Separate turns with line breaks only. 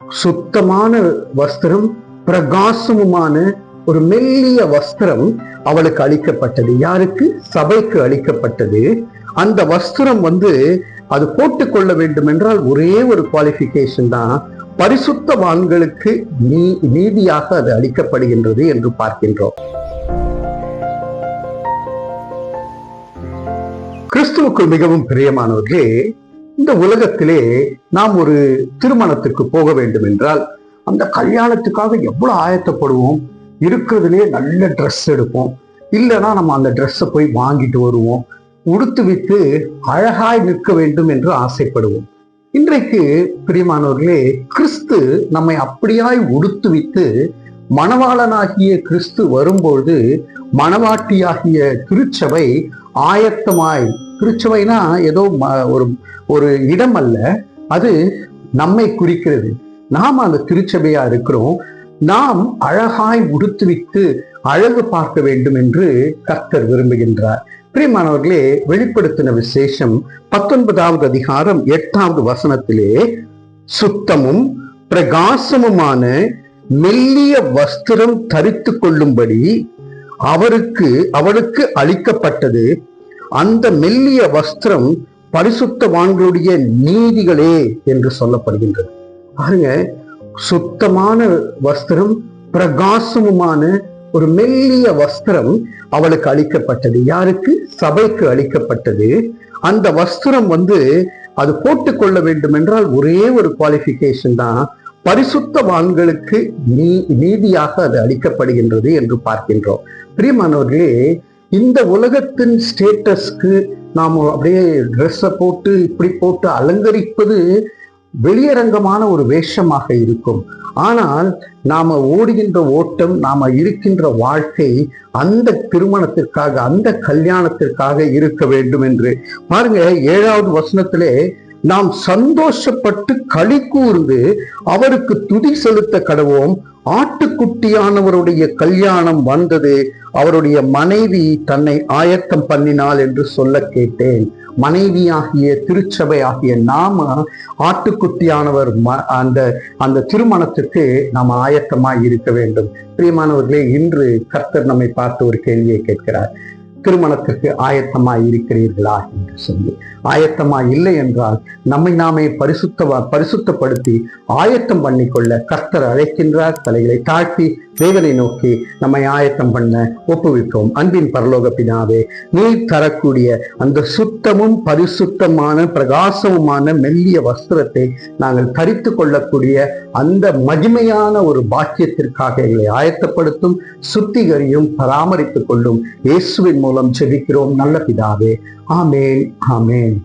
சுத்தமான வஸ்திரம் பிரகாசமுமான ஒரு மெல்லிய வஸ்திரம் அவளுக்கு அளிக்கப்பட்டது. யாருக்கு? சபைக்கு அளிக்கப்பட்டது. அந்த வஸ்திரம் வந்து அது போட்டுக்கொள்ள வேண்டும் என்றால் ஒரே ஒரு குவாலிபிகேஷன் தான். பரிசுத்தவான்களுக்கு நீ நீதியாக அது அளிக்கப்படுகின்றது என்று பார்க்கின்றோம். கிறிஸ்துவுக்குள் மிகவும் பிரியமானவர்களே இந்த உலகத்திலே நாம் ஒரு திருமணத்திற்கு போக வேண்டும் என்றால் அந்த கல்யாணத்துக்காக எவ்வளவு ஆயத்தப்படுவோம்? இருக்கிறதுலே நல்ல ட்ரெஸ் எடுப்போம். இல்லைன்னா நம்ம அந்த ட்ரெஸ்ஸை போய் வாங்கிட்டு வருவோம். உடுத்து விட்டு அழகாய் நிற்க வேண்டும் என்று ஆசைப்படுவோம். இன்றைக்கு பிரியமானவர்களே கிறிஸ்து நம்மை அப்படியாய் உடுத்து உடுத்துவித்து மணவாளனாகிய கிறிஸ்து வரும்பொழுது மணவாட்டியாகிய திருச்சபை ஆயத்தமாய் திருச்சபைனா ஏதோ ஒரு ஒரு இடம் அல்ல அது நம்மை குறிக்கிறது. நாம் அந்த திருச்சபையா இருக்கிறோம். நாம் அழகாய் உடுத்துவித்து அழகு பார்க்க வேண்டும் என்று கர்த்தர் விரும்புகின்றார். பிரியமானவர்களே வெளிப்படுத்தின விசேஷம் பத்தொன்பதாவது அதிகாரம் எட்டாவது வசனத்திலே சுத்தமும் பிரகாசமுமான மெல்லிய வஸ்திரம் தரித்து கொள்ளும்படி அவருக்கு அவளுக்கு அளிக்கப்பட்டது அந்த மெல்லிய வஸ்திரம் பரிசுத்தவான்களுடைய நீதிகளே என்று சொல்லப்படுகின்றது. பாருங்க சுத்தமான வஸ்திரம் பிரகாசமுமான ஒரு மெல்லிய வஸ்திரம் அவளுக்கு அளிக்கப்பட்டது. யாருக்கு? சபைக்கு அளிக்கப்பட்டது. அந்த வஸ்திரம் வந்து அது போட்டுக்கொள்ள வேண்டும் என்றால் ஒரே ஒரு குவாலிபிகேஷன் தான். பரிசுத்தவான்களுக்கு நீ நீதியாக அது அளிக்கப்படுகின்றது என்று பார்க்கின்றோம். பிரியமானவர்களே இந்த உலகத்தின் ஸ்டேட்டஸ்க்கு நாம் அப்படியே ட்ரெஸ்ஸை போட்டு இப்படி போட்டு அலங்கரிப்பது வெளியரங்கமான ஒரு வேஷமாக இருக்கும். ஆனால் நாம ஓடுகின்ற ஓட்டம் நாம இருக்கின்ற வாழ்க்கை அந்த திருமணத்திற்காக அந்த கல்யாணத்திற்காக இருக்க வேண்டும் என்று பாருங்க ஏழாவது வசனத்திலே நாம் சந்தோஷப்பட்டு களி கூர்ந்து அவருக்கு துதி செலுத்த கடவோம். ஆட்டுக்குட்டியானவருடைய கல்யாணம் வந்தது. அவருடைய மனைவி தன்னை ஆயத்தம் பண்ணினாள் என்று சொல்ல கேட்டேன். மனைவியாகிய திருச்சபை ஆகிய நாம ஆட்டுக்குட்டியானவர் ம- அந்த அந்த திருமணத்திற்கு நாம் ஆயத்தமாய் இருக்க வேண்டும். பிரியமானவர்களே இன்று கர்த்தர் நம்மை பார்த்து ஒரு கேள்வியை கேட்கிறார். திருமணத்திற்கு ஆயத்தமாய் இருக்கிறீர்களா என்று சொல்லி. ஆயத்தமாய் இல்லை என்றால் நம்மை நாமே பரிசுத்த பரிசுத்தப்படுத்தி ஆயத்தம் பண்ணிக்கொள்ள கர்த்தர் அழைக்கின்றார் தலைகளை தாழ்த்தி தேவனை நோக்கி நம்மை ஆயத்தம் பண்ண ஒப்புவிப்போம். அன்பின் பரலோக பினாவே நீ தரக்கூடிய அந்த சுத்தமும் பரிசுத்தமான பிரகாசமுமான மெல்லிய வஸ்திரத்தை நாங்கள் தரித்து கொள்ளக்கூடிய அந்த மகிமையான ஒரு பாக்கியத்திற்காக எங்களை ஆயத்தப்படுத்தும் சுத்திகரியும் பராமரித்துக் கொள்ளும் இயேசுவின் மூலம் மூலம் செபிக்கிறோம் நல்ல பிதாவே ஆமேன் ஆமேன்.